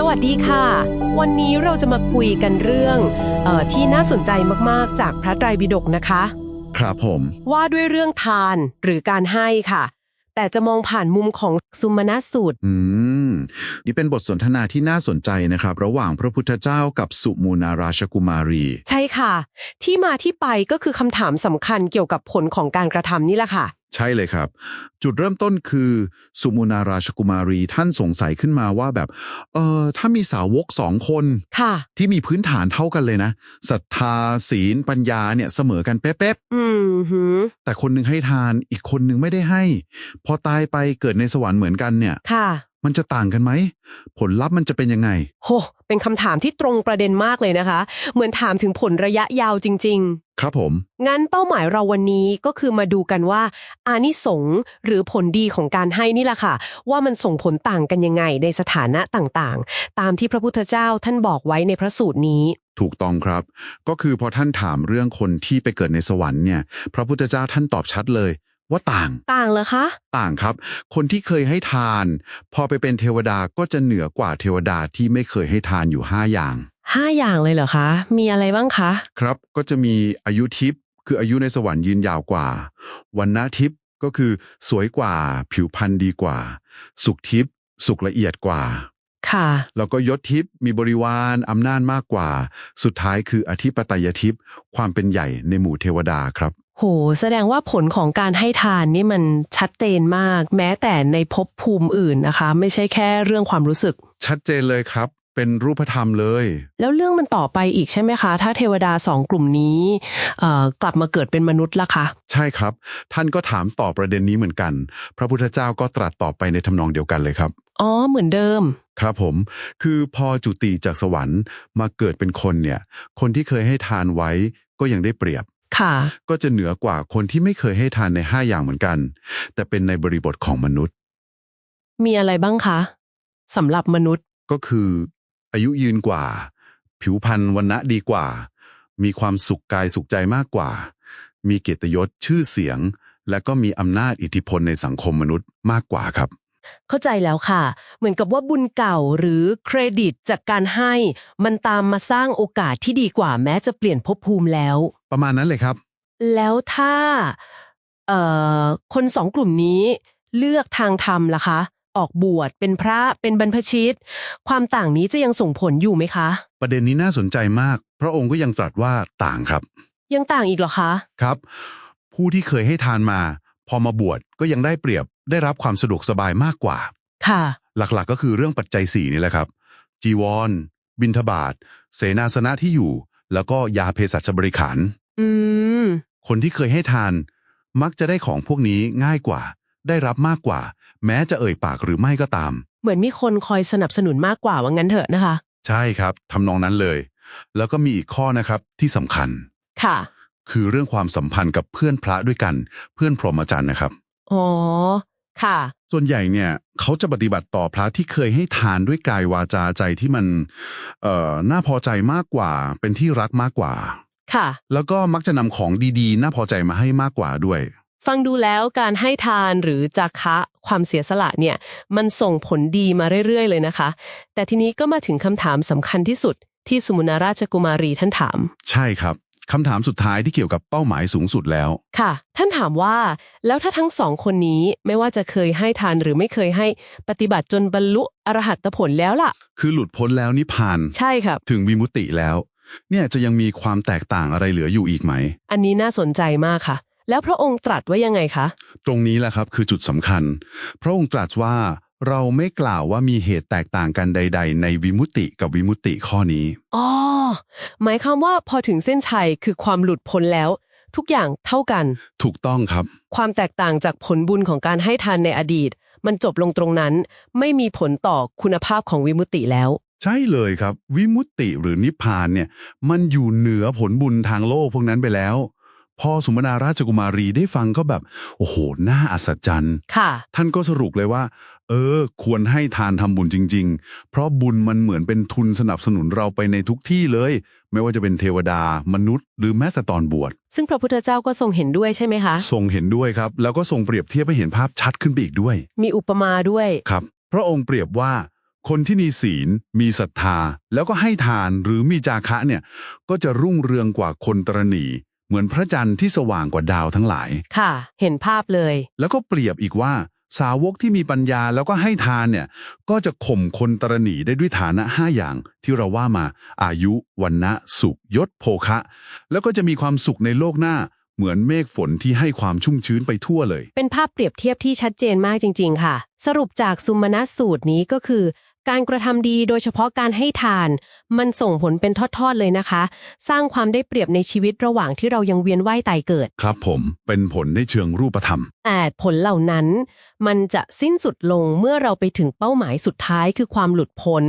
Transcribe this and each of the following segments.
สวัสดีค่ะ วันนี้เราจะมาคุยกันเรื่องเออที่น่าสนใจมากๆ จากพระไตรปิฎกนะคะ ครับผม ว่าด้วยเรื่องทานหรือการให้ค่ะ แต่จะมองผ่านมุมของสุมาณสูตร อืม นี่เป็นบทสนทนาที่น่าสนใจนะครับ ระหว่างพระพุทธเจ้ากับสุมูนาราชกุมารี ใช่ค่ะ ที่มาที่ไปก็คือคำถามสำคัญเกี่ยวกับผลของการกระทำนี่แหละค่ะ ใช่เลยครับ จุดเริ่มต้นคือสุมูนาราชกุมารีท่านสงสัยขึ้นมาว่าแบบ เออถ้ามีสาวกสองคนค่ะ ที่มีพื้นฐานเท่ากันเลยนะศรัทธาศีลปัญญาเนี่ยเสมอกันเป๊ะอืมหือๆแต่คนหนึ่งให้ทานอีกคนหนึ่งไม่ได้ให้ พอตายไปเกิดในสวรรค์เหมือนกันเนี่ย ค่ะ มันจะต่างกันไหม ผลลัพธ์มันจะเป็นยังไง โห เป็นคำถามที่ตรงประเด็นมากเลยนะคะ เหมือนถามถึงผลระยะยาวจริงๆ ครับผม งั้นเป้าหมายเราวันนี้ก็คือมาดูกันว่า อานิสงส์หรือผลดีของการให้นี่แหละค่ะ ว่ามันส่งผลต่างกันยังไงในสถานะต่างๆ ตามที่พระพุทธเจ้าท่านบอกไว้ในพระสูตรนี้ ถูกต้องครับ ก็คือพอท่านถามเรื่องคนที่ไปเกิดในสวรรค์เนี่ย พระพุทธเจ้าท่านตอบชัดเลย ว่าต่าง ต่างเหรอคะ ต่างครับ คนที่เคยให้ทาน พอไปเป็นเทวดาก็จะเหนือกว่าเทวดาที่ไม่เคยให้ทานอยู่ 5 อย่าง ห้าอย่างเลยเหรอคะ มีอะไรบ้างคะ ครับก็จะมีอายุทิพย์คืออายุในสวรรค์ยืนยาวกว่า วันนะทิพย์ก็คือสวยกว่า ผิวพรรณดีกว่า สุขทิพย์สุขละเอียดกว่า ค่ะ แล้วก็ยศทิพย์มีบริวารอำนาจมากกว่า สุดท้ายคืออธิปไตยทิพย์ความเป็นใหญ่ในหมู่เทวดาครับ โห แสดงว่าผลของการให้ทานนี่มันชัดเจนมาก แม้แต่ในภพภูมิอื่นนะคะ ไม่ใช่แค่เรื่องความรู้สึก ชัดเจนเลยครับ เป็นรูปธรรมเลย แล้วเรื่องมันต่อไปอีกใช่ไหมคะ ถ้าเทวดาสองกลุ่มนี้เอ่อกลับมาเกิดเป็นมนุษย์ล่ะคะ ใช่ครับ ท่านก็ถามต่อประเด็นนี้เหมือนกัน พระพุทธเจ้าก็ตรัสต่อไปในทำนองเดียวกันเลยครับ อ๋อ เหมือนเดิม ครับผม คือพอจุติจากสวรรค์มาเกิดเป็นคนเนี่ย คนที่เคยให้ทานไว้ก็ยังได้เปรียบค่ะก็จะเหนือกว่าคนที่ไม่เคยให้ทานใน 5 อย่างเหมือนกัน แต่เป็นในบริบทของมนุษย์ มีอะไรบ้างคะสำหรับมนุษย์ก็คือ อายุยืนกว่า ผิวพรรณวันณะดีกว่า มีความสุขกายสุขใจมากกว่า มีเกียรติยศชื่อเสียง และก็มีอำนาจอิทธิพลในสังคมมนุษย์มากกว่าครับ เข้าใจแล้วค่ะ เหมือนกับว่าบุญเก่าหรือเครดิตจากการให้ มันตามมาสร้างโอกาสที่ดีกว่าแม้จะเปลี่ยนภพภูมิแล้ว ประมาณนั้นเลยครับ แล้วถ้าเอ่อคนสองกลุ่มนี้เลือกทางธรรมล่ะคะ ออกบวชเป็นพระเป็นบรรพชิต ความต่างนี้จะยังส่งผลอยู่ไหมคะ ประเด็นนี้น่าสนใจมาก พระองค์ก็ยังตรัสว่าต่างครับ ยังต่างอีกเหรอคะครับ ผู้ที่เคยให้ทานมา พอมาบวชก็ยังได้เปรียบได้รับความสะดวกสบายมากกว่า ค่ะ หลักๆก็คือเรื่องปัจจัยสี่นี่แหละครับ จีวร บิณฑบาตเสนาสนะที่อยู่ แล้วก็ยาเภสัชบริขาร อืม คนที่เคยให้ทาน มักจะได้ของพวกนี้ง่ายกว่า ได้รับมากกว่า แม้จะเอ่ยปากหรือไม่ก็ตาม เหมือนมีคนคอยสนับสนุนมากกว่าว่างั้นเถอะนะคะ ใช่ครับทำนองนั้นเลย แล้วก็มีอีกข้อนะครับที่สำคัญ ค่ะ คือเรื่องความสัมพันธ์กับเพื่อนพระด้วยกัน เพื่อนพรหมจรรย์นะครับ อ๋อ ค่ะ ส่วนใหญ่เนี่ยเขาจะปฏิบัติต่อพระที่เคยให้ทานด้วยกายวาจาใจที่มันเอ่อน่าพอใจมากกว่า เป็นที่รักมากกว่า ค่ะ แล้วก็มักจะนำของดีๆ น่าพอใจมาให้มากกว่าด้วย ฟังดูแล้วการให้ทานหรือจาคะความเสียสละเนี่ยมันส่งผลดีมาเรื่อยๆ เลยนะคะ แต่ทีนี้ก็มาถึงคำถามสำคัญที่สุดที่สุมุนาราชกุมารีท่านถาม ใช่ครับคำถามสุดท้ายที่เกี่ยวกับเป้าหมายสูงสุดแล้ว ค่ะ ท่านถามว่า แล้วถ้าทั้งสองคนนี้ไม่ว่าจะเคยให้ทานหรือไม่เคยให้ปฏิบัติจนบรรลุอรหัตผลแล้วล่ะ คือหลุดพ้นแล้วนิพพานใช่ครับ ถึงวิมุตติแล้ว เนี่ยจะยังมีความแตกต่างอะไรเหลืออยู่อีกไหม อันนี้น่าสนใจมากค่ะ แล้วพระองค์ตรัสว่ายังไงคะ ตรงนี้แหละครับคือจุดสำคัญ พระองค์ตรัสว่าเราไม่กล่าวว่ามีเหตุแตกต่างกันใด ๆ ในวิมุตติกับวิมุตติข้อนี้ อ๋อ หมายความว่าพอถึงเส้นชัยคือความหลุดพ้นแล้ว ทุกอย่างเท่ากัน ถูกต้องครับ ความแตกต่างจากผลบุญของการให้ทานในอดีต มันจบลงตรงนั้น ไม่มีผลต่อคุณภาพของวิมุตติแล้ว ใช่เลยครับ วิมุตติหรือนิพพานเนี่ย มันอยู่เหนือผลบุญทางโลกพวกนั้นไปแล้ว พอสุมนาราชกุมารีได้ฟังก็แบบ โอ้โห น่าอัศจรรย์ ค่ะ ท่านก็สรุปเลยว่า เออ ควรให้ทานทำบุญจริง ๆ เพราะบุญมันเหมือนเป็นทุนสนับสนุนเราไปในทุกที่เลย ไม่ว่าจะเป็นเทวดา มนุษย์ หรือแม้แต่ตอนบวช ซึ่งพระพุทธเจ้าก็ทรงเห็นด้วยใช่ไหมคะ ทรงเห็นด้วยครับ แล้วก็ทรงเปรียบเทียบให้เห็นภาพชัดขึ้นไปอีกด้วย มีอุปมาด้วย ครับ พระองค์เปรียบว่า คนที่มีศีล มีศรัทธา แล้วก็ให้ทานหรือมีจาคะเนี่ย ก็จะรุ่งเรืองกว่าคนตรณี เหมือนพระจันทร์ที่สว่างกว่าดาวทั้งหลาย ค่ะ เห็นภาพเลย แล้วก็เปรียบอีกว่า สาวกที่มีปัญญาแล้วก็ให้ทานเนี่ย ก็จะข่มคนตรณีได้ด้วยฐานะห้าอย่าง ที่เราว่ามา อายุวันนะสุขยศโภคะ แล้วก็จะมีความสุขในโลกหน้า เหมือนเมฆฝนที่ให้ความชุ่มชื้นไปทั่วเลย เป็นภาพเปรียบเทียบที่ชัดเจนมากจริง ๆ ค่ะ สรุปจากสุมาณะสูตรนี้ก็คือ การกระทำดีโดยเฉพาะการให้ทาน มันส่งผลเป็นทอดๆเลยนะคะ สร้างความได้เปรียบในชีวิตระหว่างที่เรายังเวียนว่ายตายเกิด ครับผมเป็นผลในเชิงรูปธรรม แต่ผลเหล่านั้น มันจะสิ้นสุดลงเมื่อเราไปถึงเป้าหมายสุดท้ายคือความหลุดพ้น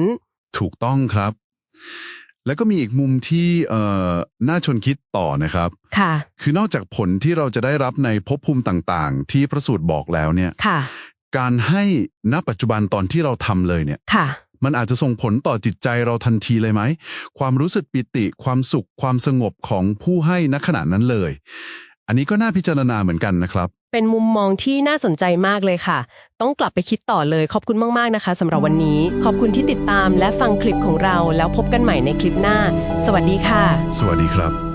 ถูกต้องครับ แล้วก็มีอีกมุมที่เอ่อน่าชวนคิดต่อนะครับ ค่ะ คือนอกจากผลที่เราจะได้รับในภพภูมิต่างๆ ที่พระสูตรบอกแล้วเนี่ย ค่ะ การให้ณปัจจุบันตอนที่เราทำเลยเนี่ย ค่ะ มันอาจจะส่งผลต่อจิตใจเราทันทีเลยไหม ความรู้สึกปิติ ความสุข ความสงบของผู้ให้ณขณะนั้นเลย อันนี้ก็น่าพิจารณาเหมือนกันนะครับ เป็นมุมมองที่น่าสนใจมากเลยค่ะ ต้องกลับไปคิดต่อเลย ขอบคุณมากๆนะคะสำหรับวันนี้ ขอบคุณที่ติดตามและฟังคลิปของเรา แล้วพบกันใหม่ในคลิปหน้า สวัสดีค่ะ สวัสดีครับ